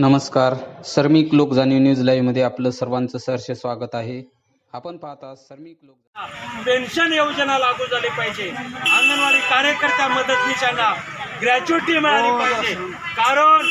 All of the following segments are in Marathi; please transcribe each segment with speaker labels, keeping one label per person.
Speaker 1: नमस्कार. सर्मिक लोक जाणीव न्यूज लाईव्हमध्ये आपलं सर्वांचं सहर्ष स्वागत आहे. आपण पाहता सर्मिक लोक
Speaker 2: पेन्शन योजना लागू झाली पाहिजे. अंगणवाडी कार्यकर्त्या मदतनीशांना ग्रॅच्युटी मिळाली पाहिजे. कारण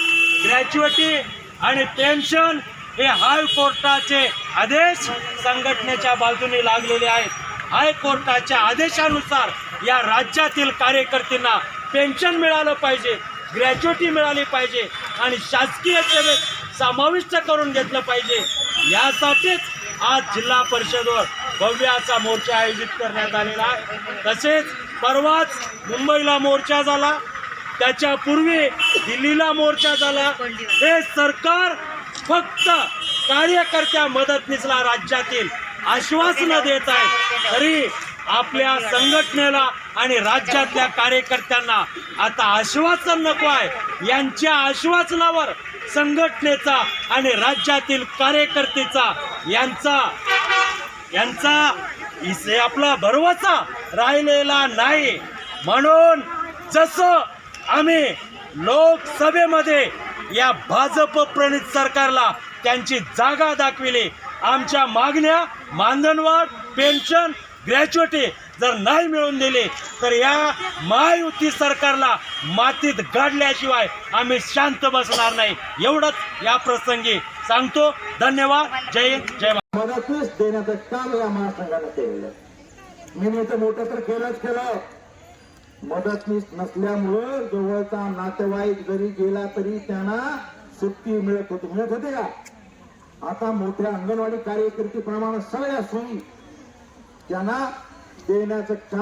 Speaker 2: ग्रॅच्युटी आणि पेन्शन हे हायकोर्टाचे आदेश संघटनेच्या बाजूने लागलेले आहेत. हायकोर्टाच्या आदेशानुसार या राज्यातील कार्यकर्त्यांना पेन्शन मिळालं पाहिजे. ग्रॅच्युटी मिळाली पाहिजे. आणि शासकीय सेवेत समाविष्ट करून घेतलं पाहिजे. यासाठीच आज जिल्हा परिषदवर भव्य असा मोर्चा आयोजित करण्यात आलेला आहे. तसेच परवाच मुंबईला मोर्चा झाला. त्याच्यापूर्वी दिल्लीला मोर्चा झाला. हे सरकार फक्त कार्यकर्त्या मदतनीसला राज्यातील आश्वासनं देत आहे. तरी आपल्या संघटनेला आणि राज्यातल्या कार्यकर्त्यांना आता आश्वासन नको आहे. यांच्या आश्वासनावर संघटनेचा आणि राज्यातील कार्यकर्तेचा यांचा यांचा आपला भरवसा राहिलेला नाही. म्हणून जसं आम्ही लोकसभेमध्ये या भाजप प्रणित सरकारला त्यांची जागा दाखविली आमच्या मागण्या मानधनवाढ पेन्शन ग्रॅच्युटी जर नाही मिळवून दिले तर या महायुती सरकारला मातीत गाडल्याशिवाय आम्ही शांत बसणार नाही. एवढंच या प्रसंगी सांगतो. धन्यवाद. जय जय महाराष्ट्र.
Speaker 3: मदतनीस देण्याचं काम या महासंघानं केलेलं मी तर मोठं तर केलंच केलं. मदतनीस नसल्यामुळं जवळचा नातेवाईक जरी गेला तरी त्यांना सुट्टी मिळत होती. मिळत होते का? आता मोठ्या अंगणवाडी कार्यकर्तीप्रमाणे सगळ्या सोयी त्यांना देण्याचं काम